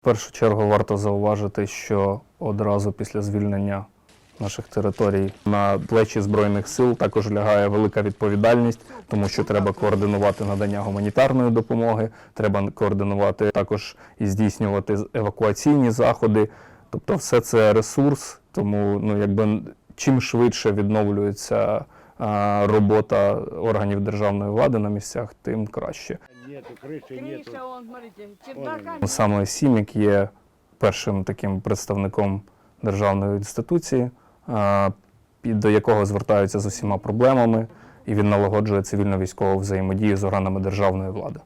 В першу чергу варто зауважити, що одразу після звільнення наших територій на плечі Збройних сил також лягає велика відповідальність, тому що треба координувати надання гуманітарної допомоги, треба координувати також і здійснювати евакуаційні заходи. Тобто, все це ресурс, тому ну якби чим швидше відновлюється робота органів державної влади на місцях, тим краще. Саме Сімік є першим таким представником державної інституції, до якого звертаються з усіма проблемами, і він налагоджує цивільно-військову взаємодію з органами державної влади.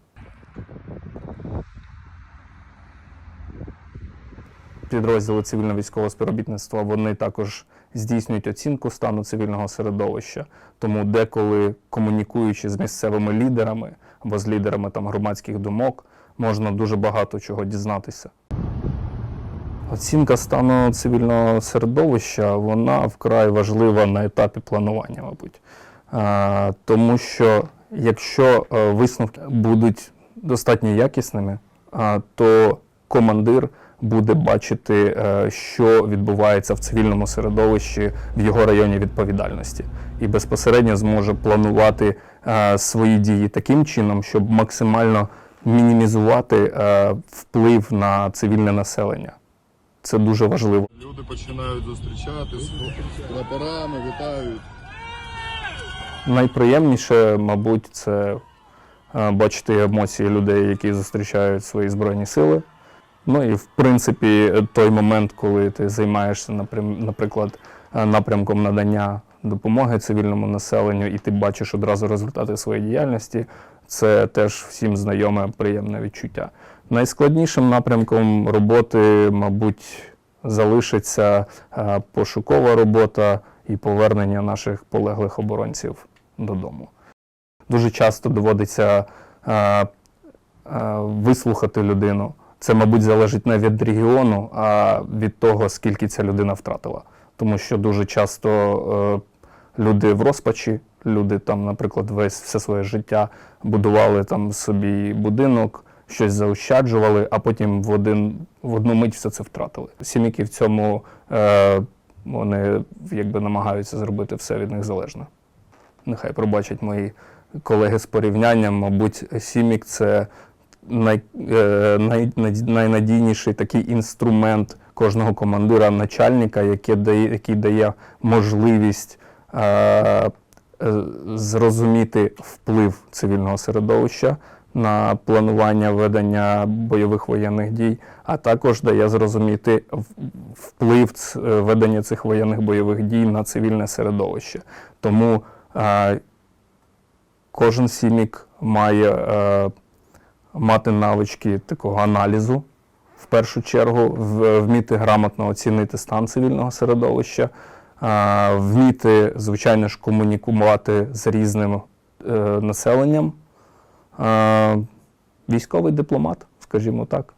Підрозділи цивільно-військового співробітництва вони також здійснюють оцінку стану цивільного середовища. Тому деколи комунікуючи з місцевими лідерами або з лідерами там громадських думок, можна дуже багато чого дізнатися. Оцінка стану цивільного середовища вона вкрай важлива на етапі планування, мабуть. Тому що якщо е, висновки будуть достатньо якісними, то командир буде бачити, е, що відбувається в цивільному середовищі в його районі відповідальності, і безпосередньо зможе планувати е, свої дії таким чином, щоб максимально мінімізувати е, вплив на цивільне населення. Це дуже важливо. Люди починають зустрічатись, прапорами вітають. Найприємніше, мабуть, це бачити емоції людей, які зустрічають свої збройні сили. Ну і в принципі, той момент, коли ти займаєшся, наприклад, е, напрямком надання допомоги цивільному населенню, і ти бачиш одразу результати своєї діяльності, це теж всім знайоме приємне відчуття. Найскладнішим напрямком роботи, мабуть, залишиться е, пошукова робота і повернення наших полеглих оборонців додому. Дуже часто доводиться е, вислухати людину. Це, мабуть, залежить не від регіону, а від того, скільки ця людина втратила. Тому що дуже часто е, люди в розпачі, люди там, наприклад, весь все своє життя будували там собі будинок, щось заощаджували, а потім в, один, в одну мить все це втратили. Сім'яки в цьому е, вони якби намагаються зробити все від них залежне. Нехай пробачать мої колеги з порівнянням. Мабуть, Сімік це е, най, най, найнадійніший такий інструмент кожного командира, начальника, який дає, можливість е, е, зрозуміти вплив цивільного середовища на планування ведення бойових воєнних дій, а також дає зрозуміти вплив ведення цих воєнних бойових дій на цивільне середовище. Тому кожен сімік має мати навички такого аналізу, в першу чергу, вміти грамотно оцінити стан цивільного середовища, вміти, звичайно ж, комунікувати з різним е, населенням. Військовий дипломат, скажімо так.